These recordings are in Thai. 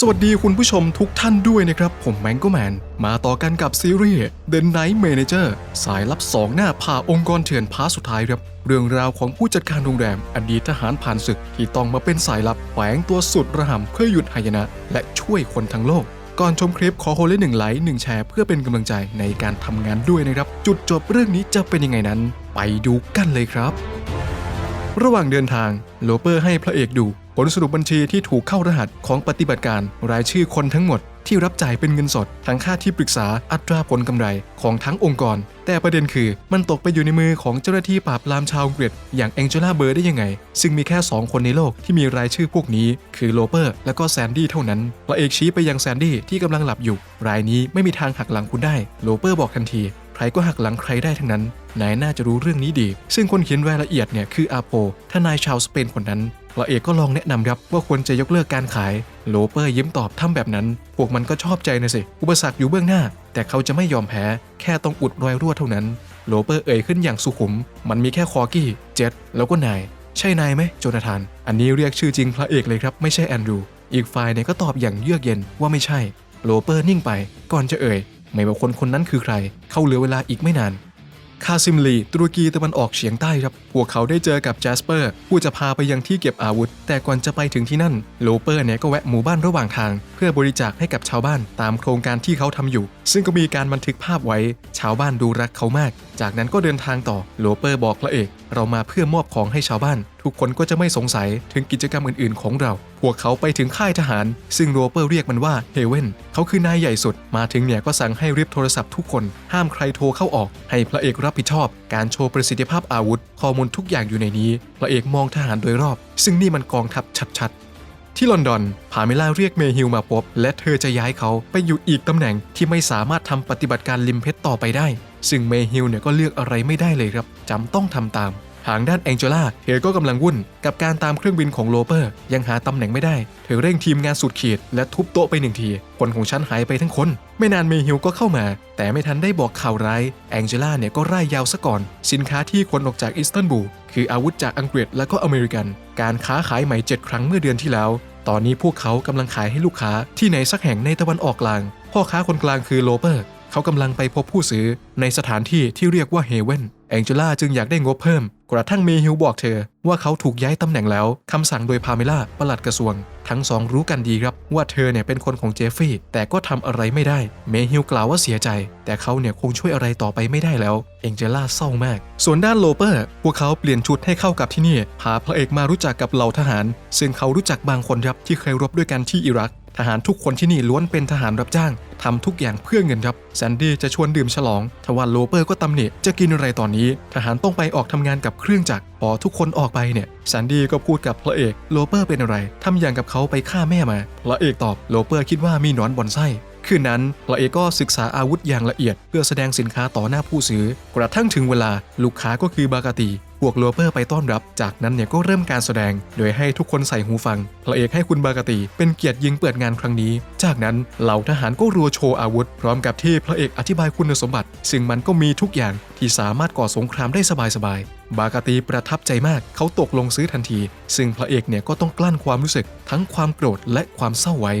สวัสดีคุณผู้ชมทุกท่านด้วยนะครับ ผมแมงโกแมน มาต่อกันกับซีรีส์ The Night Manager สายลับสองหน้าผ่าองค์กรเถื่อนพาร์ทสุดท้ายครับ เรื่องราวของผู้จัดการโรงแรม อดีตทหารผ่านศึก ที่ต้องมาเป็นสายลับแฝงตัวสุดระห่ำเพื่อหยุดหายนะ และช่วยคนทั้งโลก ก่อนชมคลิปขอโฮเล่หนึ่งไลค์หนึ่งแชร์เพื่อเป็นกำลังใจในการทำงานด้วยนะครับ จุดจบเรื่องนี้จะเป็นยังไงนั้น ไปดูกันเลยครับ ระหว่างเดินทางโลเปอร์ให้พระเอกดู ผลสรุปบัญชีที่ถูกเข้ารหัสของปฏิบัติการ รายชื่อคนทั้งหมดที่รับจ่ายเป็นเงินสด ทั้งค่าที่ปรึกษาอัตราผลกำไรของทั้งองค์กร แต่ประเด็นคือมันตกไปอยู่ในมือของเจ้าหน้าที่ปราบปรามชาวอังกฤษอย่างแองเจล่าเบอร์ได้ยังไง ซึ่งมีแค่ 2 คนในโลกที่มีรายชื่อพวกนี้ คือโลเปอร์ และก็แซนดี้เท่านั้นพระเอกชี้ไปยังแซนดี้ที่กำลังหลับอยู่ รายนี้ไม่มีทางหักหลังคุณได้โลเปอร์บอกทันทีใครก็หักหลังใครได้ทั้งนั้นนายน่าจะรู้เรื่องนี้ดี ซึ่งคนเขียนรายละเอียดเนี่ยคืออาโปทนายชาวสเปนคนนั้น พระเอกก็ลองแนะนำครับว่าควรจะยกเลิกการขาย โลเปอร์ยิ้มตอบทำแบบนั้น พวกมันก็ชอบใจนะสิ อุปสรรคอยู่เบื้องหน้า แต่เขาจะไม่ยอมแพ้ แค่ต้องอุดรอยรั่วเท่านั้น โลเปอร์เอ่ยขึ้นอย่างสุขุม มันมีแค่คอกี้เจ็ดแล้วก็นาย ใช่นายไหมโจนาธาน อันนี้เรียกชื่อจริงพระเอกเลยครับ ไม่ใช่แอนดรูอีกฝ่ายเนี่ยก็ตอบอย่างเยือกเย็นว่าไม่ใช่ โลเปอร์นิ่งไป ก่อนจะเอ่ย ไม่ว่าคนคนนั้นคือใคร เขาเหลือเวลาอีกไม่นาน คาซิมลี ตุรกีตะวันออกเฉียงใต้ครับ พวกเขาได้เจอกับแจสเปอร์ผู้จะพาไปยังที่เก็บอาวุธ แต่ก่อนจะไปถึงที่นั่น โลเปอร์เนี่ยก็แวะหมู่บ้านระหว่างทาง เพื่อบริจาคให้กับชาวบ้านตามโครงการที่เขาทำอยู่ ซึ่งก็มีการบันทึกภาพไว้ ชาวบ้านดูรักเขามาก จากนั้นก็เดินทางต่อ โลเปอร์บอกพระเอก เรามาเพื่อมอบของให้ชาวบ้าน ทุกคนก็จะไม่สงสัยถึงกิจกรรมอื่นๆ ของเรา พวกเขาไปถึงค่ายทหาร ซึ่งโรเปอร์เรียกมันว่าเฮเวนเขาคือนายใหญ่สุด มาถึงเนี่ยก็สั่งให้ริบโทรศัพท์ทุกคน ห้ามใครโทรเข้าออก ให้พระเอกรับผิดชอบ การโชว์ประสิทธิภาพอาวุธ ข้อมูลทุกอย่างอยู่ในนี้ พระเอกมองทหารโดยรอบ ซึ่งนี่มันกองทัพชัดๆที่ลอนดอน พาเมล่าเรียกเมฮิลมาพบ และเธอจะย้ายเขาไปอยู่อีกตำแหน่งที่ไม่สามารถทำปฏิบัติการลิมเพชรต่อไปได้ ซึ่งเมฮิลเนี่ยก็เลือกอะไรไม่ได้เลยครับจำต้องทำตาม ทางด้านแองเจล่าเธอก็กำลังวุ่นกับการตามเครื่องบินของโลเปอร์ ยังหาตำแหน่งไม่ได้ เธอเร่งทีมงานสุดขีด และทุบโต๊ะไปหนึ่งที คนของฉันหายไปทั้งคน ไม่นานเมฮิลก็เข้ามา แต่ไม่ทันได้บอกข่าวร้ายแองเจล่าเนี่ยก็ร่ายยาวซะก่อน สินค้าที่ขนออกจากอิสตันบูลคืออาวุธจากอังกฤษและก็อเมริกัน การค้าขายใหม่7ครั้งเมื่อเดือนที่แล้ว ตอนนี้พวกเขากำลังขายให้ลูกค้าที่ไหนสักแห่งในตะวันออกกลาง พ่อค้าคนกลางคือโลเปอร์ เขากำลังไปพบผู้ซื้อในสถานที่ที่เรียกว่าเฮเวนแองเจล่าจึงอยากได้งบเพิ่ม กระทั่งเมฮิลบอกเธอ ว่าเขาถูกย้ายตำแหน่งแล้วคำสั่งโดยพาเมล่าปลัดกระทรวง ทั้งสองรู้กันดีครับ ว่าเธอเนี่ยเป็นคนของเจฟฟี่ แต่ก็ทำอะไรไม่ได้ เมฮิลกล่าวว่าเสียใจ แต่เขาเนี่ยคงช่วยอะไรต่อไปไม่ได้แล้วแองเจล่าเศร้ามาก ส่วนด้านโลเปอร์ พวกเขาเปลี่ยนชุดให้เข้ากับที่นี่พาพระเอกมารู้จักกับเหล่าทหาร ซึ่งเขารู้จักบางคนครับที่เคยรบด้วยกันที่อิรัก ทหารทุกคนที่นี่ล้วนเป็นทหารรับจ้างทำทุกอย่างเพื่อเงินครับแซนดี้จะชวนดื่มฉลองทว่าโลเปอร์ก็ตำหนิจะกินอะไรตอนนี้ ทหารต้องไปออกทำงานกับเครื่องจักรพอทุกคนออกไปเนี่ยแซนดี้ก็พูดกับพระเอกโลเปอร์เป็นอะไรทำอย่างกับเขาไปฆ่าแม่มาพระเอกตอบโลเปอร์คิดว่ามีหนอนบอนไส้คืนนั้นพระเอกก็ศึกษาอาวุธอย่างละเอียด เพื่อแสดงสินค้าต่อหน้าผู้ซื้อ กระทั่งถึงเวลาลูกค้าก็คือบากาตี พวกโลเปอร์ไปต้อนรับ จากนั้นเนี่ยก็เริ่มการแสดง โดยให้ทุกคนใส่หูฟัง พระเอกให้คุณบากตีเป็นเกียรติยิงเปิดงานครั้งนี้ จากนั้นเหล่าทหารก็รัวโชว์อาวุธ พร้อมกับที่พระเอกอธิบายคุณสมบัติ ซึ่งมันก็มีทุกอย่างที่สามารถก่อสงครามได้สบายๆ บากาตีประทับใจมาก เขาตกลงซื้อทันที ซึ่งพระเอกเนี่ยก็ต้องกลั้นความรู้สึก ทั้งความโกรธและความเศร้าไว้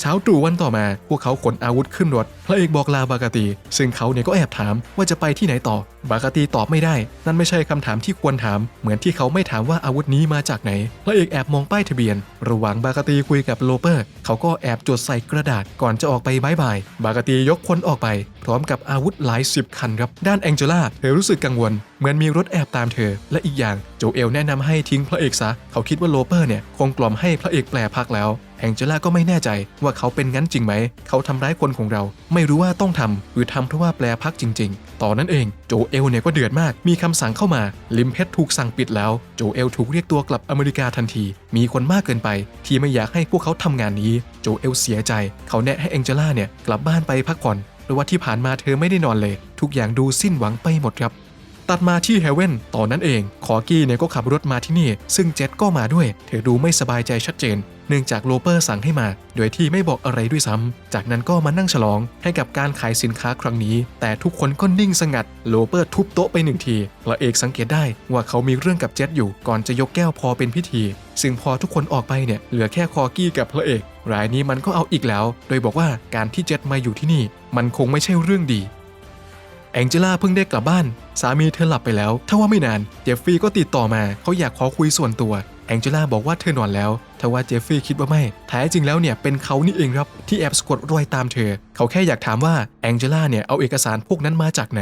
เช้าตรู่วันต่อมา พวกเขาขนอาวุธขึ้นรถ พระเอกบอกลาบากาตี ซึ่งเขาเนี่ยก็แอบถามว่าจะไปที่ไหนต่อ บากาตีตอบไม่ได้ นั่นไม่ใช่คำถามที่ควรถาม เหมือนที่เขาไม่ถามว่าอาวุธนี้มาจากไหน พระเอกแอบมองป้ายทะเบียน ระหว่างบากาตีคุยกับโลเปอร์ เขาก็แอบจดใส่กระดาษก่อนจะออกไปบายบาย บากาตียกคนออกไป พร้อมกับอาวุธหลายสิบคันครับ ด้านแองเจล่าเธอรู้สึกกังวล เหมือนมีรถแอบตามเธอ และอีกอย่างโจเอลแนะนำให้ทิ้งพระเอกซะ เขาคิดว่าโลเปอร์เนี่ยคงกล่อมให้พระเอกแปลพักแล้ว แองเจล่าก็ไม่แน่ใจว่าเขาเป็นงั้นจริงไหม เขาทำร้ายคนของเรา ไม่รู้ว่าต้องทำหรือทำเพราะว่าแปลพักจริง ๆตอนนั้นเองโจเอลเนี่ยก็เดือดมาก มีคำสั่งเข้ามา ลิมเพชรถูกสั่งปิดแล้ว โจเอลถูกเรียกตัวกลับอเมริกาทันที มีคนมากเกินไป ที่ไม่อยากให้พวกเขาทำงานนี้ โจเอลเสียใจ เขาแนะให้แองเจล่าเนี่ยกลับบ้านไปพักผ่อนเพราะว่าที่ผ่านมาเธอไม่ได้นอนเลย ทุกอย่างดูสิ้นหวังไปหมดครับตัดมาที่เฮเว่นตอนนั้นเอง คอกี้เนี่ยก็ขับรถมาที่นี่ ซึ่งเจ็ตก็มาด้วย เธอดูไม่สบายใจชัดเจน เนื่องจากโลเปอร์สั่งให้มา โดยที่ไม่บอกอะไรด้วยซ้ำจากนั้นก็มานั่งฉลองให้กับการขายสินค้าครั้งนี้ แต่ทุกคนก็นิ่งสงัด โลเปอร์ทุบโต๊ะไปหนึ่งทีพระเอกสังเกตได้ว่าเขามีเรื่องกับเจ็ตอยู่ ก่อนจะยกแก้วพอเป็นพิธี ซึ่งพอทุกคนออกไปเนี่ยเหลือแค่คอกี้กับพระเอกรายนี้มันก็เอาอีกแล้ว โดยบอกว่าการที่เจ็ดมาอยู่ที่นี่ มันคงไม่ใช่เรื่องดีแองเจล่าเพิ่งได้กลับบ้าน สามีเธอหลับไปแล้ว ถ้าว่าไม่นาน เจฟฟี่ก็ติดต่อมา เขาอยากขอคุยส่วนตัว แองเจล่าบอกว่าเธอนอนแล้ว ทว่าเจฟฟี่คิดว่าไม่แท้จริงแล้วเนี่ยเป็นเขานี่เองครับที่แอบสะกดรอยตามเธอ เขาแค่อยากถามว่าแองเจล่าเนี่ยเอาเอกสารพวกนั้นมาจากไหน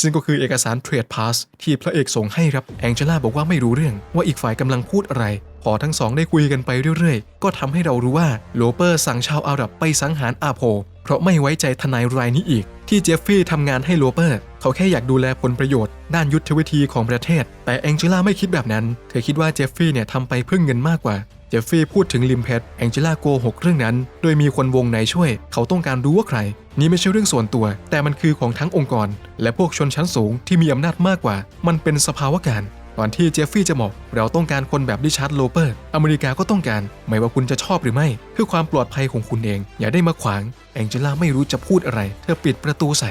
ซึ่งก็คือเอกสารเทรดพาสที่พระเอกส่งให้ครับแองเจล่าบอกว่าไม่รู้เรื่องว่าอีกฝ่ายกำลังพูดอะไรพอทั้งสองได้คุยกันไปเรื่อยๆ ก็ทำให้เรารู้ว่าโลเปอร์สั่งชาวอาหรับไปสังหารอาโพเพราะไม่ไว้ใจทนายรายนี้อีก ที่เจฟฟี่ทำงานให้โลเปอร์ เขาแค่อยากดูแลผลประโยชน์ ด้านยุทธวิธีของประเทศ แต่แองเจล่าไม่คิดแบบนั้น เธอคิดว่าเจฟฟี่เนี่ยทำไปเพื่อเงินมากกว่า เจฟฟี่พูดถึงลิมเพชแองเจล่าโกหกเรื่องนั้น โดยมีคนวงในช่วย เขาต้องการรู้ว่าใคร นี่ไม่ใช่เรื่องส่วนตัว แต่มันคือของทั้งองค์กร และพวกชนชั้นสูงที่มีอำนาจมากกว่า มันเป็นสภาวะการก่อนที่เจฟฟี่จะบอกเราต้องการคนแบบดิชาร์ดโลเปอร์ อเมริกาก็ต้องการ ไม่ว่าคุณจะชอบหรือไม่ เพื่อความปลอดภัยของคุณเอง อย่าได้มาขวาง แองเจล่าไม่รู้จะพูดอะไร เธอปิดประตูใส่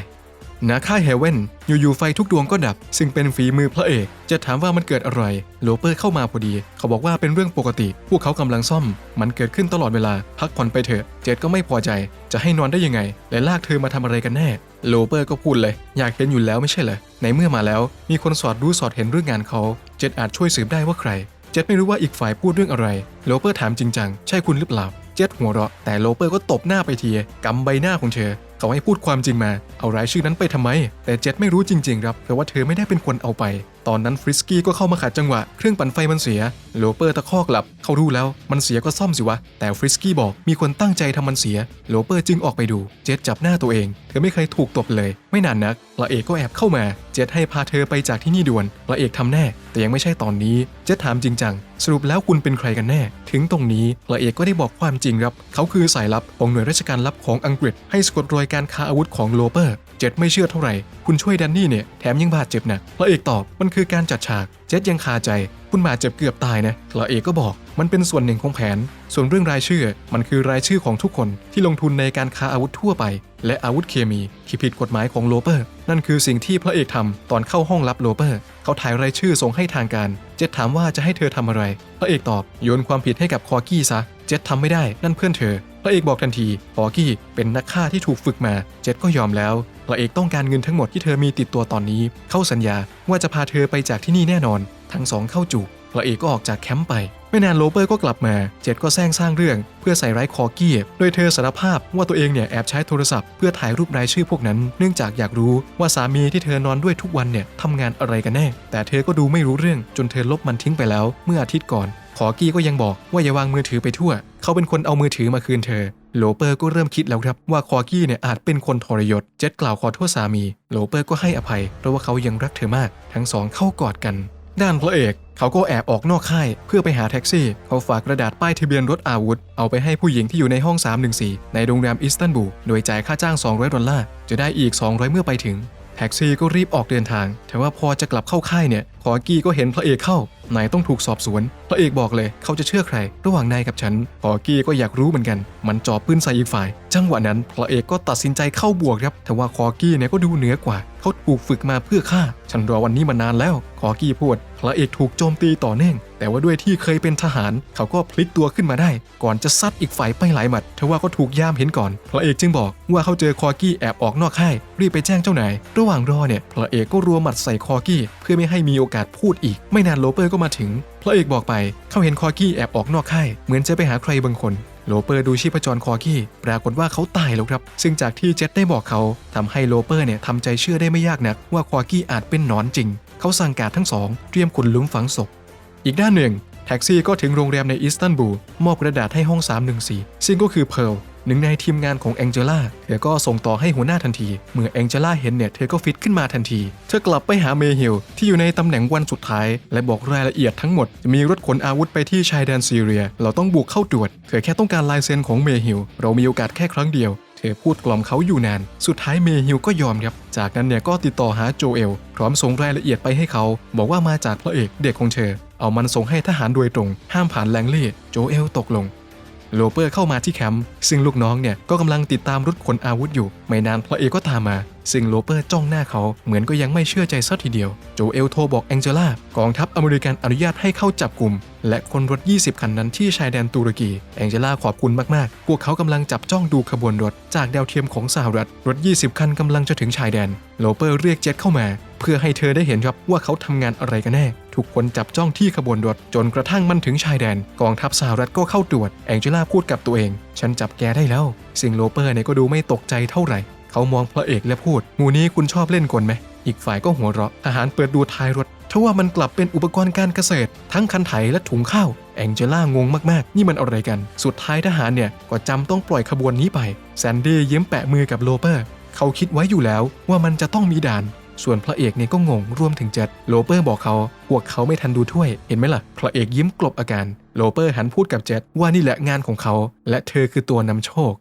ณค่ายเฮเว่นอยู่ๆไฟทุกดวงก็ดับ ซึ่งเป็นฝีมือพระเอก จะถามว่ามันเกิดอะไรโลเปอร์เข้ามาพอดี เขาบอกว่าเป็นเรื่องปกติ พวกเขากำลังซ่อม มันเกิดขึ้นตลอดเวลา พักผ่อนไปเถอะ เจดก็ไม่พอใจ จะให้นอนได้ยังไง และลากเธอมาทำอะไรกันแน่โลเปอร์ก็พูดเลย อยากเห็นอยู่แล้วไม่ใช่เหรอในเมื่อมาแล้ว มีคนสอดรู้สอดเห็นเรื่องงานเขา เจดอาจช่วยสืบได้ว่าใคร เจดไม่รู้ว่าอีกฝ่ายพูดเรื่องอะไรโลเปอร์ถามจริงจังใช่คุณหรือเปล่าเจดหัวเราะแต่โลเปอร์ก็ตบหน้าไปทีกำใบหน้าของเธอ เขาให้พูดความจริงมา เอารายชื่อนั้นไปทำไม แต่เจตไม่รู้จริงๆครับเพราะว่าเธอไม่ได้เป็นคนเอาไป ตอนนั้นฟริสกี้ก็เข้ามาขัดจังหวะ เครื่องปั่นไฟมันเสียโลเปอร์ตะคอกหลับ เขารู้แล้วมันเสียก็ซ่อมสิวะ แต่ฟริสกี้บอกมีคนตั้งใจทำมันเสียโลเปอร์จึงออกไปดู เจดจับหน้าตัวเอง เธอไม่เคยถูกตบเลย ไม่นานนักพระเอกก็แอบเข้ามา เจดให้พาเธอไปจากที่นี่ด่วนพระเอกทำแน่ แต่ยังไม่ใช่ตอนนี้ เจดถามจริงจังสรุปแล้วคุณเป็นใครกันแน่ ถึงตรงนี้พระเอกก็ได้บอกความจริงครับ เขาคือสายลับของหน่วยราชการลับของอังกฤษ ให้สะกดรอยการค้าอาวุธของโลเปอร์เจ็ดไม่เชื่อเท่าไหร่ คุณช่วยแดนนี่เนี่ย แถมยังบาดเจ็บหนักพระเอกตอบ มันคือการจัดฉาก เจ็ดยังคาใจ คุณบาดเจ็บเกือบตายนะพระเอกก็บอก มันเป็นส่วนหนึ่งของแผน ส่วนเรื่องรายชื่อ มันคือรายชื่อของทุกคนที่ลงทุนในการค้าอาวุธทั่วไป และอาวุธเคมีที่ผิดกฎหมายของโลเปอร์ นั่นคือสิ่งที่พระเอกทำตอนเข้าห้องลับโลเปอร์ เขาถ่ายรายชื่อส่งให้ทางการ เจ็ดถามว่าจะให้เธอทำอะไร พระเอกตอบ โยนความผิดให้กับคอกี้ซะ เจ็ดทำไม่ได้ นั่นเพื่อนเธอพระเอกบอกทันทีคอกี้เป็นนักฆ่าที่ถูกฝึกมา เจ็ดก็ยอมแล้ว พระเอกต้องการเงินทั้งหมดที่เธอมีติดตัวตอนนี้ เข้าสัญญาว่าจะพาเธอไปจากที่นี่แน่นอน ทั้งสองเข้าจูบ พระเอกก็ออกจากแคมป์ไป ไม่นานโลเปอร์ก็กลับมา เจ็ดก็แซงสร้างเรื่องเพื่อใส่ร้ายคอกี้โดยเธอสารภาพว่าตัวเองเนี่ยแอบใช้โทรศัพท์เพื่อถ่ายรูปรายชื่อพวกนั้น เนื่องจากอยากรู้ว่าสามีที่เธอนอนด้วยทุกวันเนี่ยทำงานอะไรกันแน่ แต่เธอก็ดูไม่รู้เรื่องจนเธอลบมันทิ้งไปแล้วเมื่ออาทิตย์ก่อนคอกี้ก็ยังบอกว่าอย่าวางมือถือไปทั่ว เขาเป็นคนเอามือถือมาคืนเธอ โลเปอร์ก็เริ่มคิดแล้วครับว่าคอกี้เนี่ยอาจเป็นคนทรยศ เจ็ดกล่าวขอโทษสามี โลเปอร์ก็ให้อภัยเพราะว่าเขายังรักเธอมาก ทั้งสองเข้ากอดกัน ด้านพระเอก เขาก็แอบออกนอกค่ายเพื่อไปหาแท็กซี่ เขาฝากกระดาษป้ายทะเบียนรถอาวุธ เอาไปให้ผู้หญิงที่อยู่ในห้อง 314 ในโรงแรมอิสตันบูล โดยจ่ายค่าจ้าง 200 ดอลลาร์ จะได้อีก 200 เมื่อไปถึง แท็กซี่ก็รีบออกเดินทาง แต่ว่าพอจะกลับเข้าค่ายเนี่ยคอกี้ก็เห็นพระเอกเข้า นายต้องถูกสอบสวน พระเอกบอกเลย เขาจะเชื่อใคร ระหว่างนายกับฉันคอกี้ก็อยากรู้เหมือนกัน มันจ่อปืนใส่อีกฝ่าย จังหวะนั้น พระเอกก็ตัดสินใจเข้าบวกครับ แต่ว่าคอกี้เนี่ยก็ดูเหนือกว่า เขาถูกฝึกมาเพื่อฆ่า ฉันรอวันนี้มานานแล้วคอกี้พูด พระเอกถูกโจมตีต่อเนื่อง แต่ว่าด้วยที่เคยเป็นทหาร เขาก็พลิกตัวขึ้นมาได้ ก่อนจะซัดอีกฝ่ายไปหลายหมัดทว่าก็ถูกย่ามเห็นก่อน พระเอกจึงบอกว่าเขาเจอคอกี้แอบออกนอกค่าย รีบไปแจ้งเจ้านาย ระหว่างรอเนี่ย พระเอกก็รัวหมัดใส่คอกี้ เพื่อไม่ให้มีโอกาสพูดอีก ไม่นานโลเปอร์ก็มาถึง พระเอกบอกไป เขาเห็นคอกี้แอบออกนอกค่าย เหมือนจะไปหาใครบางคน โลเปอร์ดูชีพจรคอกี้ปรากฏว่าเขาตายแล้วครับ ซึ่งจากที่เจตได้บอกเขาทำให้โลเปอร์เนี่ยทำใจเชื่อได้ไม่ยากนักว่าคอกี้อาจเป็นหนอนจริง เขาสั่งการทั้งสองเตรียมขุดหลุมฝังศพ อีกด้านหนึ่ง แท็กซี่ก็ถึงโรงแรมในอิสตันบูลมอบกระดาษให้ห้อง 314 ซึ่งก็คือเพล หนึ่งในทีมงานของแองเจล่าเธอก็ส่งต่อให้หัวหน้าทันที เมื่อแองเจล่าเห็นเนี่ยเธอก็ฟิตขึ้นมาทันที เธอกลับไปหาเมฮิลที่อยู่ในตำแหน่งวันสุดท้าย และบอกรายละเอียดทั้งหมด จะมีรถขนอาวุธไปที่ชายแดนซีเรีย เราต้องบุกเข้าตรวจเธอแค่ต้องการลายเซ็นของเมฮิลเรามีโอกาสแค่ครั้งเดียวเธอพูดกล่อมเขาอยู่นาน สุดท้ายเมฮิลก็ยอมครับ จากนั้นเนี่ยก็ติดต่อหาโจเอล พร้อมส่งรายละเอียดไปให้เขา บอกว่ามาจากพระเอกเด็กของเธอ เอามันส่งให้ทหารโดยตรง ห้ามผ่านแลงเล่ โจเอลตกลง โลเปอร์เข้ามาที่แคมป์ซึ่งลูกน้องเนี่ยก็กำลังติดตามรถขนอาวุธอยู่ ไม่นานพระเอกก็ตามมา ซึ่งโลเปอร์จ้องหน้าเขาเหมือนก็ยังไม่เชื่อใจสักทีเดียว โจเอลโทรบอกแองเจล่ากองทัพอเมริกันอนุญาตให้เข้าจับกลุ่ม และคนรถ 20 คันนั้นที่ชายแดนตุรกี แองเจล่าขอบคุณมากๆ พวกเขากำลังจับจ้องดูขบวนรถ จากดาวเทียมของสหรัฐ รถ 20 คันกำลังจะถึงชายแดน โลเปอร์เรียกเจ็ตเข้ามา เพื่อให้เธอได้เห็นครับว่าเขาทำงานอะไรกันแน่ทุกคนจับจ้องที่ขบวนรถ จนกระทั่งมันถึงชายแดน กองทัพสหรัฐก็เข้าตรวจ แองเจล่าพูดกับตัวเอง ฉันจับแกได้แล้วสิ่งโลเปอร์เนี่ยก็ดูไม่ตกใจเท่าไหร่ เขามองพระเอกและพูด หมูนี้คุณชอบเล่นกลไหม อีกฝ่ายก็หัวเราะทหารเปิดดูท้ายรถทว่ามันกลับเป็นอุปกรณ์การเกษตร ทั้งคันไถและถุงข้าว แองเจล่างงมากๆ นี่มันอะไรกัน สุดท้ายทหารเนี่ย ก็จำต้องปล่อยขบวนนี้ไป แซนดี้ยิ้มแปะมือกับโลเปอร์ เขาคิดไว้อยู่แล้วว่ามันจะต้องมีด่าน ส่วนพระเอกเนี่ยก็งงรวมถึงเจ็ดโลเปอร์บอกเขาพวกเขาไม่ทันดูถ้วย เห็นไหมล่ะ พระเอกยิ้มกลบอาการ โลเปอร์หันพูดกับเจ็ดว่านี่แหละงานของเขา และเธอคือตัวนำโชค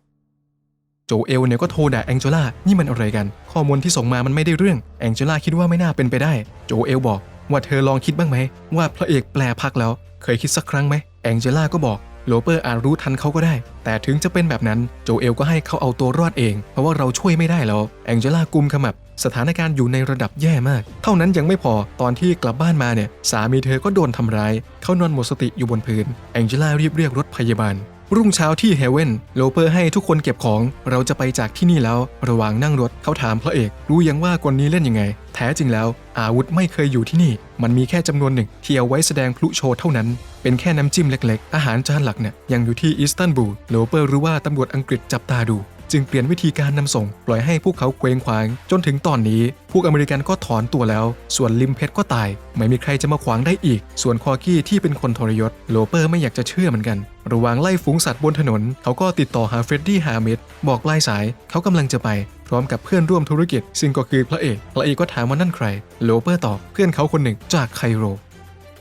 โจเอลเนี่ยก็โทรด่าแองเจล่านี่มันอะไรกัน ข้อมูลที่ส่งมามันไม่ได้เรื่องแองเจล่าคิดว่าไม่น่าเป็นไปได้ โจเอลบอกว่าเธอลองคิดบ้างไหม ว่าพระเอกแปลพักแล้ว เคยคิดสักครั้งไหมแองเจล่าก็บอกโลเปอร์อาจรู้ทันเขาก็ได้ แต่ถึงจะเป็นแบบนั้นโจเอลก็ให้เขาเอาตัวรอดเอง เพราะว่าเราช่วยไม่ได้แล้วแองเจล่ากุมขมับ สถานการณ์อยู่ในระดับแย่มาก เท่านั้นยังไม่พอตอนที่กลับบ้านมาเนี่ย สามีเธอก็โดนทำร้าย เขานอนหมดสติอยู่บนพื้นแองเจล่ารีบเรียกรถพยาบาล รุ่งเช้าที่เฮเว่นโลเปอร์ให้ทุกคนเก็บของ เราจะไปจากที่นี่แล้ว ระหว่างนั่งรถเขาถามพระเอก รู้ยังว่ากลนี้เล่นยังไง แท้จริงแล้ว อาวุธไม่เคยอยู่ที่นี่ มันมีแค่จำนวนหนึ่งที่เอาไว้แสดงพลุโชว์เท่านั้น เป็นแค่น้ำจิ้มเล็กๆ อาหารจานหลักเนี่ยยังอยู่ที่อิสตันบูลโลเปอร์รู้ว่าตำรวจอังกฤษจับตาดู จึงเปลี่ยนวิธีการนำส่ง ปล่อยให้พวกเขาเคว้งคว้าง จนถึงตอนนี้ พวกอเมริกันก็ถอนตัวแล้ว ส่วนลิมเพชรก็ตาย ไม่มีใครจะมาขวางได้อีก ส่วนคอกี้ที่เป็นคนทรยศโลเปอร์ไม่อยากจะเชื่อเหมือนกัน ระหว่างไล่ฝูงสัตว์บนถนน เขาก็ติดต่อหาเฟรดดี้ฮามิดบอกปลายสายเขากำลังจะไป พร้อมกับเพื่อนร่วมธุรกิจ ซึ่งก็คือพระเอกพระเอกก็ถามว่านั่นใคร โลเปอร์ตอบเพื่อนเขาคนหนึ่งจากไคโร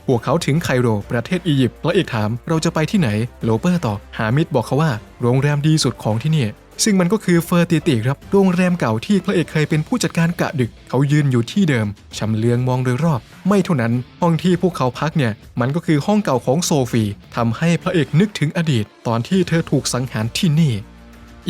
พวกเขาถึงไคโร ประเทศอียิปต์พระเอกถามเราจะไปที่ไหน โลเปอร์ตอบหามิดบอกเขาว่า โรงแรมดีสุดของที่นี่ ซึ่งมันก็คือเฟอร์ติติครับโรงแรมเก่าที่พระเอกเคยเป็นผู้จัดการกะดึก เขายืนอยู่ที่เดิมชำเลืองมองโดยรอบ ไม่เท่านั้น ห้องที่พวกเขาพักเนี่ย มันก็คือห้องเก่าของโซฟีทำให้พระเอกนึกถึงอดีต ตอนที่เธอถูกสังหารที่นี่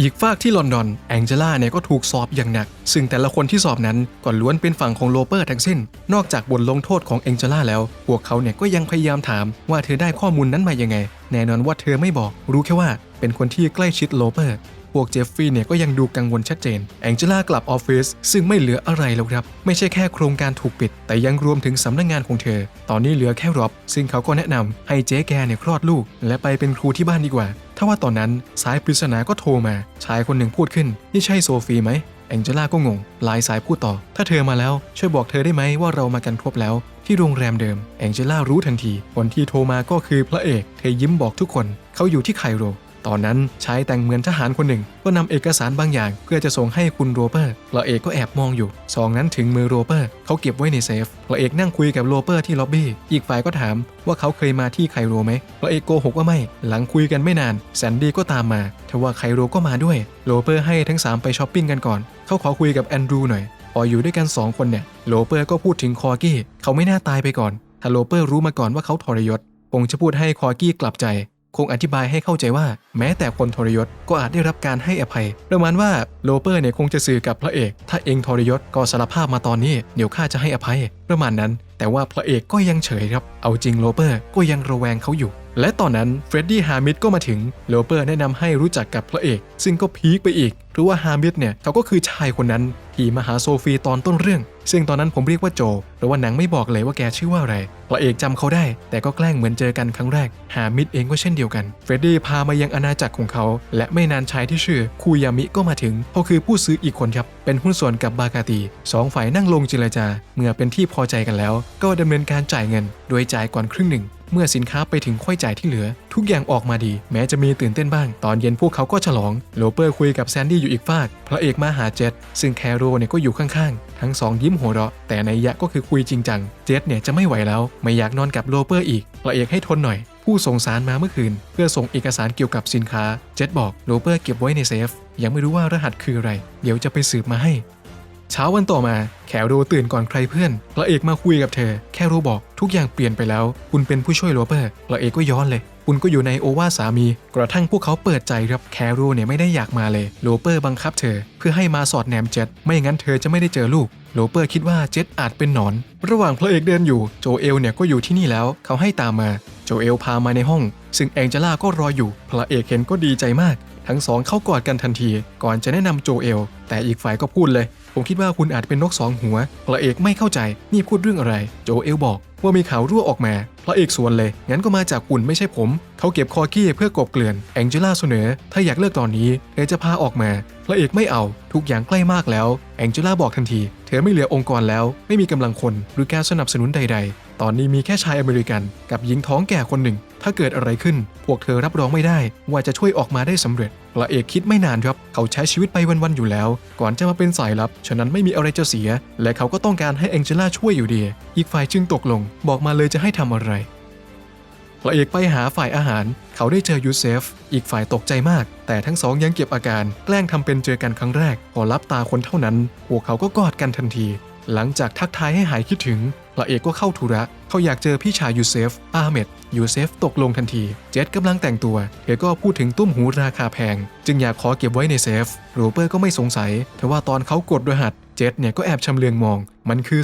อีกฝากที่ลอนดอนแองเจล่าเนี่ยก็ถูกสอบอย่างหนัก ซึ่งแต่ละคนที่สอบนั้นก็ล้วนเป็นฝั่งของโลเปอร์ทั้งสิ้น นอกจากบทลงโทษของแองเจล่าแล้ว พวกเขาเนี่ยก็ยังพยายามถามว่าเธอได้ข้อมูลนั้นมายังไง แน่นอนว่าเธอไม่บอก รู้แค่ว่าเป็นคนที่ใกล้ชิดโลเปอร์ พวกเจฟฟรีย์เนี่ยก็ยังดูกังวลชัดเจน แองเจล่ากลับออฟฟิศซึ่งไม่เหลืออะไรแล้วครับ ไม่ใช่แค่โครงการถูกปิด แต่ยังรวมถึงสำนักงานของเธอ ตอนนี้เหลือแค่ร็อบ ซึ่งเขาก็แนะนำให้เจ๊แกเนี่ยคลอดลูก และไปเป็นครูที่บ้านดีกว่า ถ้าว่าตอนนั้นสายปริศนาก็โทรมา ชายคนหนึ่งพูดขึ้น นี่ใช่โซฟีไหมแองเจล่าก็งงปลายสายพูดต่อ ถ้าเธอมาแล้ว ช่วยบอกเธอได้ไหมว่าเรามากันครบแล้ว ที่โรงแรมเดิม แองเจล่ารู้ทันทีคนที่โทรมาก็คือพระเอก เธอยิ้มบอกทุกคน เขาอยู่ที่ไคโร ตอนนั้นชายแต่งเหมือนทหารคนหนึ่ง ก็นำเอกสารบางอย่าง เพื่อจะส่งให้คุณโรเปอร์พระเอกก็แอบมองอยู่ซองนั้นถึงมือโรเปอร์เขาเก็บไว้ในเซฟพระเอกนั่งคุยกับโรเปอร์ที่ล็อบบี้อีกฝ่ายก็ถามว่าเขาเคยมาที่ไคโรไหมพระเอกโกหกว่าไม่ หลังคุยกันไม่นานแซนดี้ก็ตามมาทว่าไคโรก็มาด้วยโรเปอร์ให้ทั้งสามไปช้อปปิ้งกันก่อนเขาขอคุยกับแอนดรูหน่อยพออยู่ด้วยกันสองคนเนี่ยโรเปอร์ก็พูดถึงคอกี้เขาไม่น่าตายไปก่อนถ้าโรเปอร์รู้มาก่อนว่าเขาทรยศคงจะพูดให้คอกี้กลับใจ คงอธิบายให้เข้าใจว่า แม้แต่คนทรยศก็อาจได้รับการให้อภัย ประมาณว่าโลเปอร์เนี่ยคงจะสื่อกับพระเอก ถ้าเองทรยศก็สารภาพมาตอนนี้เดี๋ยวข้าจะให้อภัย ประมาณนั้น แต่ว่าพระเอกก็ยังเฉยครับ เอาจริงโลเปอร์ก็ยังระแวงเขาอยู่ และตอนนั้นเฟรดดี้ฮามิดก็มาถึงโลเปอร์แนะนำให้รู้จักกับพระเอก ซึ่งก็พีคไปอีก เพราะว่าฮามิดเนี่ยเขาก็คือชายคนนั้นที่มาหาโซฟีตอนต้นเรื่อง ซึ่งตอนนั้นผมเรียกว่าโจเพราะว่าหนังไม่บอกเลยว่าแกชื่อว่าอะไรพระเอกจำเขาได้ แต่ก็แกล้งเหมือนเจอกันครั้งแรก ฮามิดเองก็เช่นเดียวกันเฟรดดี้พามายังอาณาจักรของเขา และไม่นานชายที่ชื่อคูยามิก็มาถึงเขาคือผู้ซื้ออีกคนครับเป็นหุ้นส่วนกับบากาตีสองฝ่ายนั่งลงเจรจา เมื่อเป็นที่พอใจกันแล้ว ก็ดำเนินการจ่ายเงิน โดยจ่ายก่อนครึ่งหนึ่ง เมื่อสินค้าไปถึงค่อยจ่ายที่เหลือ ทุกอย่างออกมาดี แม้จะมีตื่นเต้นบ้าง ตอนเย็นพวกเขาก็ฉลอง โลเปอร์คุยกับแซนดี้อยู่อีกฝากพระเอกมาหาเจษซึ่งแคโรเนี่ยก็อยู่ข้างๆ ทั้งสองยิ้มหัวเราะ แต่ในยะก็คือคุยจริงจัง เจษเนี่ยจะไม่ไหวแล้ว ไม่อยากนอนกับโลเปอร์อีก พระเอกให้ทนหน่อย ผู้ส่งสารมาเมื่อคืน เพื่อส่งเอกสารเกี่ยวกับสินค้า เจษบอกโลเปอร์เก็บไว้ในเซฟ ยังไม่รู้ว่ารหัสคืออะไร เดี๋ยวจะไปสืบมาให้ เช้าวันต่อมาแคโรตื่นก่อนใครเพื่อนพระเอกมาคุยกับเธอ แคโรบอกทุกอย่างเปลี่ยนไปแล้ว คุณเป็นผู้ช่วยโรเปอร์พระเอกก็ย้อนเลย คุณก็อยู่ในโอวาสามี กระทั่งพวกเขาเปิดใจรับแคโรเนี่ยไม่ได้อยากมาเลยโลเปอร์บังคับเธอ เพื่อให้มาสอดแนมเจ็ดไม่งั้นเธอจะไม่ได้เจอลูกโลเปอร์คิดว่าเจ็ดอาจเป็นหนอน ระหว่างพระเอกเดินอยู่โจเอลเนี่ยก็อยู่ที่นี่แล้ว เขาให้ตามมาโจเอลพามาในห้อง ซึ่งแองเจล่าก็รออยู่ พระเอกเห็นก็ดีใจมาก ทั้งสองเข้ากอดกันทันที ก่อนจะแนะนำโจเอล แต่อีกฝ่ายก็พูดเลย ผมคิดว่าคุณอาจเป็นนกสองหัว พระเอกไม่เข้าใจ นี่พูดเรื่องอะไร โจเอลบอก ว่ามีข่าวรั่วออกมา พระเอกสวนเลย งั้นก็มาจากคุณไม่ใช่ผม เขาเก็บคอกี้เพื่อกบเกลื่อน แองเจล่าเสนอ ถ้าอยากเลิกตอนนี้เธอจะพาออกมา พระเอกไม่เอา ทุกอย่างใกล้มากแล้ว แองเจล่าบอกทันที เธอไม่เหลือองค์กรแล้ว ไม่มีกำลังคน หรือการสนับสนุนใด ๆ ตอนนี้มีแค่ชายอเมริกัน กับหญิงท้องแก่คนหนึ่ง ถ้าเกิดอะไรขึ้น พวกเธอรับรองไม่ได้ ว่าจะช่วยออกมาได้สำเร็จพระเอกคิดไม่นานครับ เขาใช้ชีวิตไปวันๆอยู่แล้ว ก่อนจะมาเป็นสายลับ ฉะนั้นไม่มีอะไรจะเสีย และเขาก็ต้องการให้แองเจล่าช่วยอยู่ดี อีกฝ่ายจึงตกลง บอกมาเลยจะให้ทำอะไรพระเอกไปหาฝ่ายอาหาร เขาได้เจอยูเซฟ อีกฝ่ายตกใจมาก แต่ทั้งสองยังเก็บอาการ แกล้งทำเป็นเจอกันครั้งแรก พอรับตาคนเท่านั้น พวกเขาก็กอดกันทันที หลังจากทักทายให้หายคิดถึง พระเอกก็เข้าธุระ เขาอยากเจอพี่ชายยูเซฟ อาเมดยูเซฟตกลงทันที เจ็ดกำลังแต่งตัว เธอก็พูดถึงตุ้มหูราคาแพง จึงอยากขอเก็บไว้ในเซฟ โรเปอร์ก็ไม่สงสัยแต่ว่าตอนเขากดรหัส เจ็ดเนี่ยก็แอบชำเลืองมอง มันคือ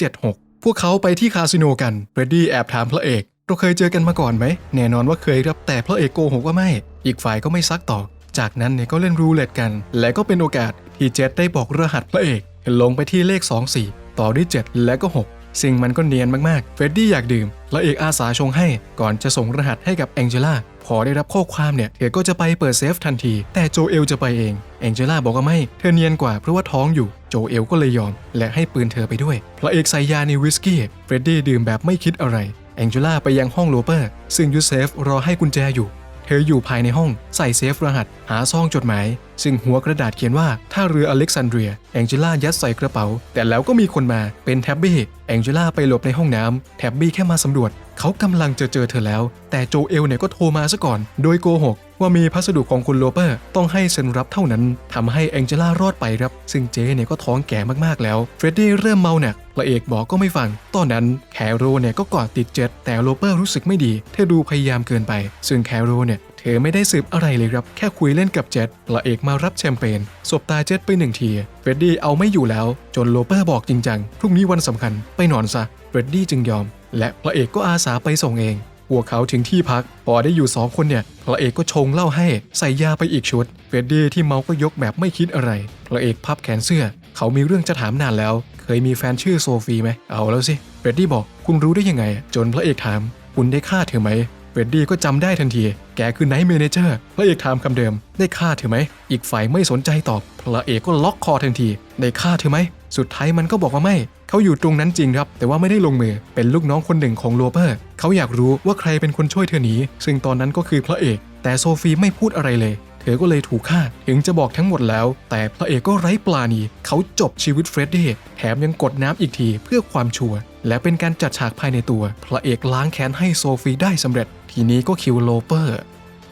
2476 พวกเขาไปที่คาสิโนกันเฟรดดี้แอบถามพระเอกเราเคยเจอกันมาก่อนไหม แน่นอนว่าเคยครับแต่พระเอกโกหกว่าไม่ อีกฝ่ายก็ไม่ซักต่อ จากนั้นเนี่ยก็เล่นรูเล็ตกัน และก็เป็นโอกาสที่เจ็ดได้บอกรหัสพระเอกลงไปที่เลข 24 ต่อด้วย7และก็ 6 สิ่งมันก็เนียนมากๆ เฟรดดี้อยากดื่มพระเอกอาสาชงให้ ก่อนจะส่งรหัสให้กับแองเจล่า พอได้รับข้อความเนี่ย เธอก็จะไปเปิดเซฟทันที แต่โจเอลจะไปเอง แองเจล่าบอกว่าไม่ เธอเนียนกว่าเพราะว่าท้องอยู่ โจเอลก็เลยยอม และให้ปืนเธอไปด้วย พระเอกใส่ยาในวิสกี้ เฟรดดี้ดื่มแบบไม่คิดอะไร แองเจล่าไปยังห้องโรเปอร์ ซึ่งยูเซฟรอให้กุญแจอยู่ เธออยู่ภายในห้อง ใส่เซฟรหัส หาซองจดหมาย ซึ่งหัวกระดาษเขียนว่าท่าเรืออเล็กซานเดรีย แองเจล่ายัดใส่กระเป๋า แต่แล้วก็มีคนมา เป็นแท็บบี้ องเจล่าไปหลบในห้องน้ำแท็บบี้แค่มาสำรวจ เขากำลังจะเจอเธอแล้ว แต่โจเอลเนี่ยก็โทรมาซะก่อน โดยโกหกว่ามีพัสดุของคุณโรเปอร์ ต้องให้เซ็นรับเท่านั้นทำให้แองเจล่ารอดไปครับ ซึ่งเจเนี่ยก็ท้องแก่มากๆแล้ว เฟรดดี้เริ่มเมาหนักพระเอกบอกก็ไม่ฟัง ตอนนั้นแคโรเนี่ยก็กอดติดเจ็ตแต่โรเปอร์รู้สึกไม่ดี เธอดูพยายามเกินไป ซึ่งแคโรเนี่ย เธอไม่ได้สืบอะไรเลยครับ แค่คุยเล่นกับเจตพระเอกมารับแชมเปญสบตาเจตไปหนึ่งที เฟรดดี้เอาไม่อยู่แล้ว จนโรเปอร์บอกจริงจังพรุ่งนี้วันสำคัญไปนอนซะ เฟรดดี้จึงยอม และพระเอกก็อาสาไปส่งเองพวกเขาถึงที่พัก พอได้อยู่สองคนเนี่ยพระเอกก็ชงเหล้าให้ใส่ยาไปอีกชุด เฟรดดี้ที่เมาก็ยกแบบไม่คิดอะไร พระเอกพับแขนเสื้อ เขามีเรื่องจะถามนานแล้ว เคยมีแฟนชื่อโซฟีไหมเอาแล้วสิเฟรดดี้บอกคุณรู้ได้ยังไง จนพระเอกถาม คุณได้ฆ่าเธอไหม เฟรดดี้ก็จำได้ทันที แกคือไนท์เมเนเจอร์พระเอกถามคำเดิม ได้ฆ่าเธอไหม อีกฝ่ายไม่สนใจตอบ พระเอกก็ล็อกคอทันที ได้ฆ่าเธอไหม สุดท้ายมันก็บอกว่าไม่ เขาอยู่ตรงนั้นจริงครับ แต่ว่าไม่ได้ลงมือ เป็นลูกน้องคนหนึ่งของโรเปอร์ เขาอยากรู้ว่าใครเป็นคนช่วยเธอหนี ซึ่งตอนนั้นก็คือพระเอก แต่โซฟีไม่พูดอะไรเลย เธอก็เลยถูกฆ่า ถึงจะบอกทั้งหมดแล้ว แต่พระเอกก็ไร้ปลาณีเขาจบชีวิตเฟรดดี้แถมยังกดน้ำอีกทีเพื่อความชัวร์และเป็นการจัดฉากภายในตัว พระเอกล้างแค้นให้โซฟีได้สำเร็จ ทีนี้ก็คิวโรเปอร์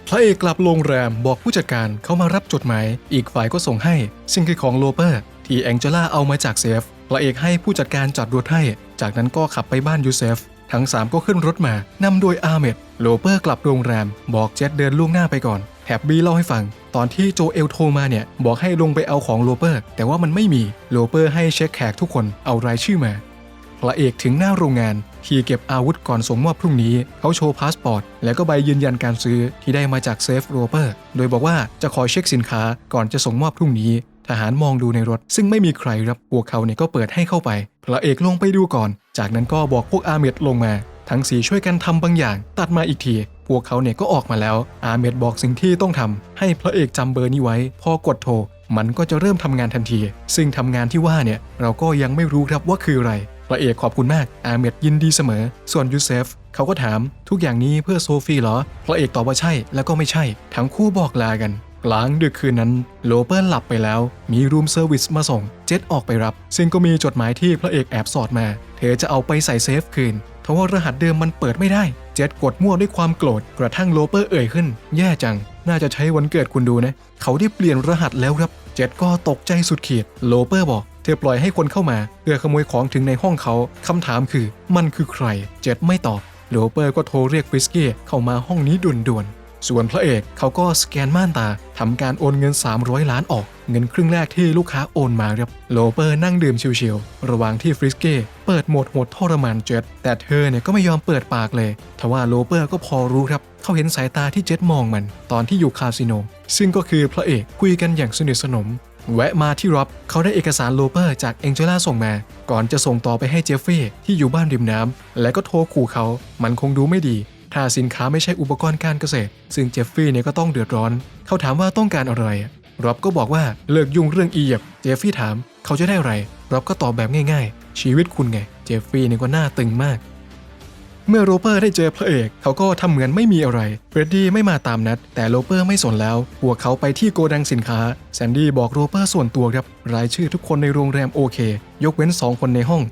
พระเอกกลับโรงแรมบอกผู้จัดการเขามารับจดหมาย อีกฝ่ายก็ส่งให้ซึ่งคือของโรเปอร์ ที่แองเจล่าเอามาจากเซฟพระเอกให้ผู้จัดการจัดรถให้ จากนั้นก็ขับไปบ้านยูเซฟ ทั้ง 3 ก็ขึ้นรถมานำโดยอาเมดโรเปอร์กลับโรงแรม บอกเจ็ดเดินล่วงหน้าไปก่อน บบี้เล่าให้ฟัง ตอนที่โจเอลโทรมาเนี่ย บอกให้ลงไปเอาของโรเปอร์ แต่ว่ามันไม่มีโรเปอร์ให้เช็คแขกทุกคนเอารายชื่อมาพระเอกถึงหน้าโรงงานที่เก็บอาวุธก่อนส่งมอบพรุ่งนี้ เขาโชว์พาสปอร์ต แล้วก็ใบยืนยันการซื้อที่ได้มาจากเซฟโรเปอร์ โดยบอกว่าจะขอเช็คสินค้าก่อนจะส่งมอบพรุ่งนี้ ทหารมองดูในรถ ซึ่งไม่มีใครรับพวกเขาเนี่ยก็เปิดให้เข้าไป พระเอกลงไปดูก่อน จากนั้นก็บอกพวกอาเมดลงมา ทั้งสีช่วยกันทำบางอย่าง ตัดมาอีกที พวกเขาเนี่ยก็ออกมาแล้ว อาเมดบอกสิ่งที่ต้องทำให้พระเอกจำเบอร์นี้ไว้ พอกดโทร มันก็จะเริ่มทำงานทันที ซึ่งทำงานที่ว่าเนี่ยเราก็ยังไม่รู้ครับว่าคืออะไร พระเอกขอบคุณมาก อาเมดยินดีเสมอ ส่วนยูเซฟเขาก็ถามทุกอย่างนี้เพื่อโซฟีเหรอ พระเอกตอบว่าใช่แล้วก็ไม่ใช่ ทั้งคู่บอกลากันกลางดึกคืนนั้น โลเปอร์หลับไปแล้ว มีรูมเซอร์วิสมาส่ง เจ็ตออกไปรับ ซึ่งก็มีจดหมายที่พระเอกแอบสอดมา เธอจะเอาไปใส่เซฟคืน ทว่ารหัสเดิมมันเปิดไม่ได้ เจ็ดกดมั่วด้วยความโกรธกระทั่งโลเปอร์เอ่ยขึ้น แย่จัง น่าจะใช้วันเกิดคุณดูนะ เขาได้เปลี่ยนรหัสแล้วครับ เจ็ตก็ตกใจสุดขีด โลเปอร์บอก เธอปล่อยให้คนเข้ามา เพื่อขโมยของถึงในห้องเขาคำถามคือ มันคือใคร เจ็ตไม่ตอบ โลเปอร์ก็โทรเรียกฟิสกี้เข้ามาห้องนี้ด่วนๆ ส่วนพระเอกเขาก็สแกนม่านตาทำการโอนเงิน 300 ล้านออก เงินครึ่งแรกที่ลูกค้าโอนมาครับโรเปอร์นั่งดื่มชิวๆระหว่างที่ฟริสเก้เปิดโหมดโหดทรมานเจ็ตแต่เธอเนี่ยก็ไม่ยอมเปิดปากเลยทว่าโรเปอร์ก็พอรู้ครับเขาเห็นสายตาที่เจ็ตมองมัน ตอนที่อยู่คาสิโน ซึ่งก็คือพระเอกคุยกันอย่างสนิทสนมแวะมาที่ร็อบเขาได้เอกสารโลเปอร์จากเองเจล่าส่งมา ก่อนจะส่งต่อไปให้เจฟฟี่ที่อยู่บ้านริมน้ำและก็โทรขู่เขา มันคงดูไม่ดี ถ้าสินค้าไม่ใช่อุปกรณ์การเกษตร ซึ่งเจฟฟี่เนี่ยก็ต้องเดือดร้อน เขาถามว่าต้องการอะไรร็อบก็บอกว่าเลิกยุ่งเรื่องอียิปต์เจฟฟี่ถามเขาจะได้อะไรร็อบก็ตอบแบบง่ายๆ ชีวิตคุณไง เจฟฟี่เนี่ยก็หน้าตึงมาก เมื่อโรเปอร์ได้เจอพระเอก เขาก็ทำเหมือนไม่มีอะไรเฟรดดี้ไม่มาตามนัด แต่โรเปอร์ไม่สนแล้วพวกเขาไปที่โกดังสินค้าแซนดี้บอกโรเปอร์ส่วนตัวครับ รายชื่อทุกคนในโรงแรมโอเค ยกเว้น 2 คนในห้อง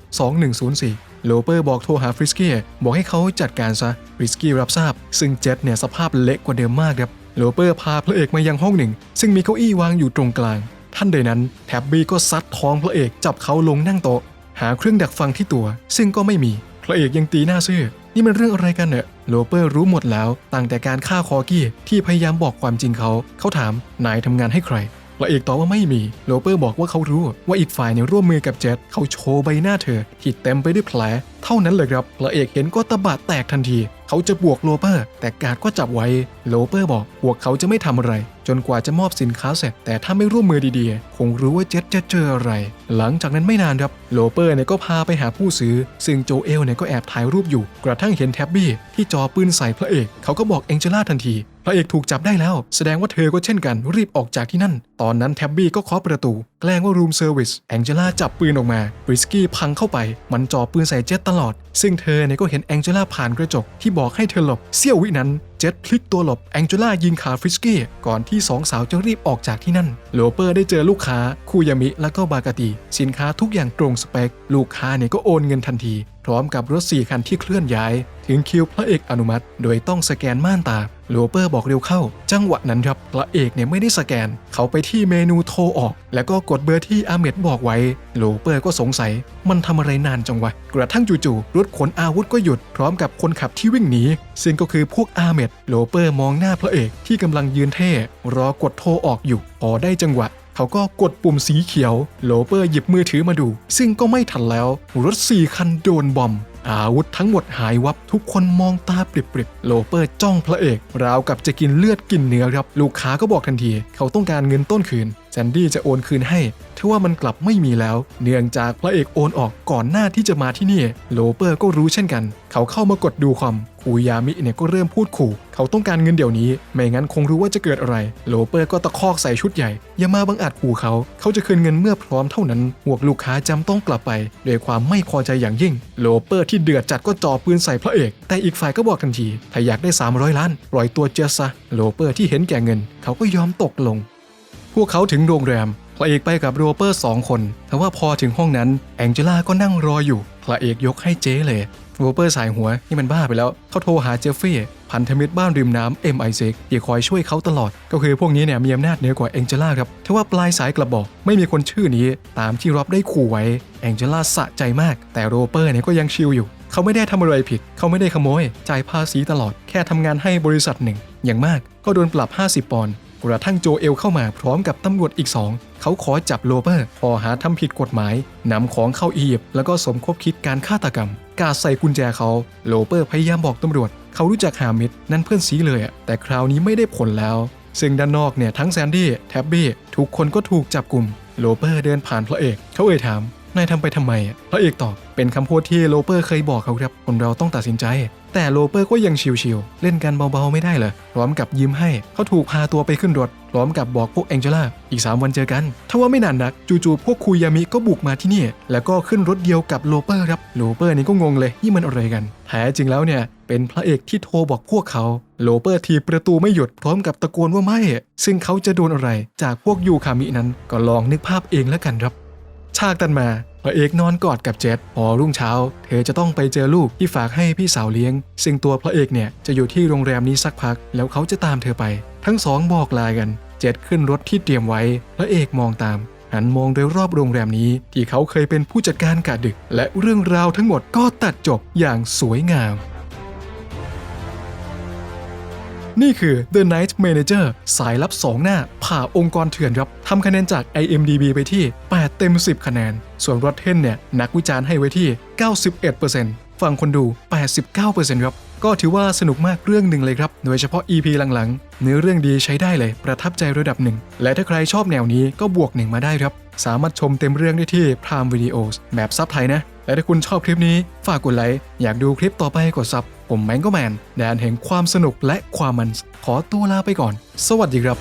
2104 โรเปอร์บอกโทรหาฟริสกี้บอกให้เขาจัดการซะฟริสกี้รับทราบ ซึ่งเจ็ตเนี่ยสภาพเละกว่าเดิมมากครับโรเปอร์พาพระเอกมายังห้องหนึ่ง ซึ่งมีเก้าอี้วางอยู่ตรงกลาง ท่านใดนั้นแท็บบี้ก็ซัดท้องพระเอกจับเขาลงนั่งโต๊ะหาเครื่องดักฟังที่ตัว ซึ่งก็ไม่มีพระเอกยังตีหน้าซื่อนี่มันเรื่องอะไรกันเนอะโลเปอร์รู้หมดแล้วตั้งแต่การฆ่าคอกี้ที่พยายามบอกความจริงเขา เขาถามนายทำงานให้ใคร พระเอกตอบว่าไม่มีโลเปอร์บอกว่าเขารู้ว่าอีกฝ่ายเนี่ยร่วมมือกับเจตเขาโชว์ใบหน้าเธอ ที่เต็มไปด้วยแผล เท่านั้นเลยครับพระเอกเห็นก็ตะบะแตกทันที เขาจะบวกโลเปอร์ แต่การดก็จับไว้ โลเปอร์บอกพวกเขาจะไม่ทำอะไร จนกว่าจะมอบสินค้าเสร็จ แต่ถ้าไม่ร่วมมือดีๆ คงรู้ว่าเจตจะเจออะไร หลังจากนั้นไม่นานครับโลเปอร์เนี่ยก็พาไปหาผู้ซื้อ ซึ่งโจเอลเนี่ยก็แอบถ่ายรูปอยู่ กระทั่งเห็นแท็บบี้ที่จอปืนใส่พระเอก เขาก็บอกเองเจล่าทันที ระเอกถูกจับได้แล้ว แสดงว่าเธอก็เช่นกันรีบออกจากที่นั่น ตอนนั้นแท็บบี้ก็เคาะประตู แกล้งว่ารูมเซอร์วิสแองเจล่าจับปืนออกมาบริสกี้พังเข้าไป มันจ่อปืนใส่เจ็ตตลอด ซึ่งเธอเนี่ยก็เห็นแองเจล่าผ่านกระจกที่บอกให้เธอหลบเสี้ยววินั้นเจ็ตพลิกตัวหลบแองเจล่ายิงขาฟริสกี้ก่อนที่สองสาวจะรีบออกจากที่นั่นโลเปอร์ได้เจอลูกค้าคูยามิและก็บากาติ สินค้าทุกอย่างตรงสเปค ลูกค้าเนี่ยก็โอนเงินทันที พร้อมกับรถ4คันที่เคลื่อนย้าย ถึงคิวพระเอกอนุมัติ โดยต้องสแกนม่านตาโลเปอร์บอกเร็วเข้า จังหวะนั้นครับพระเอกเนี่ยไม่ได้สแกน เขาไปที่เมนูโทรออกแล้วก็กดเบอร์ที่อาเมดบอกไว้โลเปอร์ก็สงสัย มันทำอะไรนานจังวะ กระทั่งจู่ๆรถขนอาวุธก็หยุดพร้อมกับคนขับที่วิ่งหนีซึ่งก็คือพวกอาเมดโลเปอร์มองหน้าพระเอกที่กำลังยืนเท่ รอกดโทรออกอยู่พอได้จังหวะเขาก็กดปุ่มสีเขียว โลเปอร์หยิบมือถือมาดู ซึ่งก็ไม่ทันแล้ว รถสี่คันโดนบอม อาวุธทั้งหมดหายวับ ทุกคนมองตาปริบๆ โลเปอร์จ้องพระเอก ราวกับจะกินเลือดกินเนื้อครับ ลูกค้าก็บอกทันที เขาต้องการเงินต้นคืน นดี้จะโอนคืนให้ทว่ามันกลับไม่มีแล้ว เนื่องจากพระเอกโอนออกก่อนหน้าที่จะมาที่นี่ โลเปอร์ก็รู้เช่นกัน เขาเข้ามากดดูคอมคูยามิเนี่ยก็เริ่มพูดขู่ เขาต้องการเงินเดี๋ยวนี้ ไม่งั้นคงรู้ว่าจะเกิดอะไร โลเปอร์ก็ตะคอกใส่ชุดใหญ่ อย่ามาบังอาจขู่เขา เขาจะคืนเงินเมื่อพร้อมเท่านั้นพวกลูกค้าจำต้องกลับไปด้วยความไม่พอใจอย่างยิ่ง โลเปอร์ที่เดือดจัดก็จ่อปืนใส่พระเอก แต่อีกฝ่ายก็บอกทันที ถ้าอยากได้ 300 ล้านปล่อยตัวเจสซะ โลเปอร์ที่เห็นแก่เงิน เขาก็ยอมตกลง วกเขาถึงโรงแรมพระเอกไปกับโรเปอร์สองคนแต่ว่าพอถึงห้องนั้นแองเจล่าก็นั่งรออยู่พระเอกยกให้เจ๊เลยโรเปอร์สายหัวนี่มันบ้าไปแล้วเขาโทรหาเจฟฟี่พันธมิตรบ้านริมน้ำ MI6 ที่คอยช่วยเขาตลอด ก็คือพวกนี้เนี่ยมีอำนาจเหนือกว่าแองเจล่าครับทว่าปลายสายกลับบอกไม่มีคนชื่อนี้ ตามที่ร็อบได้ขู่ไว้แองเจล่าสะใจมาก แต่โรเปอร์เนี่ยก็ยังชิลอยู่ เขาไม่ได้ทำอะไรผิด เขาไม่ได้ขโมย จ่ายภาษีตลอด แค่ทำงานให้บริษัทหนึ่ง อย่างมากก็โดนปรับ 50 ปอนด์ กระทั่งโจเอลเข้ามาพร้อมกับตำรวจอีกสองเขาขอจับโรเปอร์พอหาทำผิดกฎหมายนำของเข้าอียิปต์แล้วก็สมคบคิดการฆาตกรรมกาใส่กุญแจเขาโรเปอร์พยายามบอกตำรวจ เขารู้จักฮามิดนั่นเพื่อนซีเลยอะแต่คราวนี้ไม่ได้ผลแล้ว ซึ่งด้านนอกเนี่ยทั้งแซนดี้แท็บบี้ทุกคนก็ถูกจับกลุ่มโรเปอร์เดินผ่านพระเอก เขาเอ่ยถาม นายทำไปทำไมอะพระเอกตอบ เป็นคำพูดที่โลเปอร์เคยบอกเขาครับ คนเราต้องตัดสินใจ แต่โลเปอร์ก็ยังชิวๆ เล่นกันเบาๆไม่ได้เหรอพร้อมกับยิ้มให้ เขาถูกพาตัวไปขึ้นรถพร้อมกับบอกพวกแองเจล่า อีก 3 วันเจอกันทว่าไม่นานนัก จู่ๆพวกคุยามิก็บุกมาที่นี่ แล้วก็ขึ้นรถเดียวกับโลเปอร์ครับ โลเปอร์นี่ก็งงเลยนี่มันอะไรกัน แท้จริงแล้วเนี่ย เป็นพระเอกที่โทรบอกพวกเขา โลเปอร์ทีประตูไม่หยุดพร้อมกับตะโกนว่าไม่ ซึ่งเขาจะโดนอะไร จากพวกยูคามินั้น ก็ลองนึกภาพเองแล้วกันครับ ฉากตันมา พระเอกนอนกอดกับเจษพอรุ่งเช้า เธอจะต้องไปเจอลูกที่ฝากให้พี่สาวเลี้ยง ซึ่งตัวพระเอกเนี่ยจะอยู่ที่โรงแรมนี้สักพัก แล้วเขาจะตามเธอไป ทั้งสองบอกลากัน เจษขึ้นรถที่เตรียมไว้ พระเอกมองตาม หันมองโดยรอบโรงแรมนี้ที่เขาเคยเป็นผู้จัดการกะดึก และเรื่องราวทั้งหมดก็ตัดจบอย่างสวยงาม นี่คือ The Night Manager สายลับ 2 หน้า ผ่าองค์กรเถื่อนครับทำคะแนนจาก IMDB ไปที่ 8 เต็ม 10 คะแนน ส่วน Rotten เนี่ย นักวิจารณ์ให้ไว้ที่ 91%ฝั่งคนดู 89%ครับก็ถือว่าสนุกมากเรื่องหนึ่งเลยครับ โดยเฉพาะ EP หลังๆ เนื้อเรื่องดีใช้ได้เลยประทับใจระดับหนึ่ง และถ้าใครชอบแนวนี้ก็บวกหนึ่งมาได้ครับ สามารถชมเต็มเรื่องได้ที่ Prime Videos แบบซับไทยนะ และถ้าคุณชอบคลิปนี้ ฝากกดไลค์ อยากดูคลิปต่อไปกดซับ ผมแมงก็แมนแดนแห่งความสนุกและความมันขอตัวลาไปก่อน สวัสดีครับ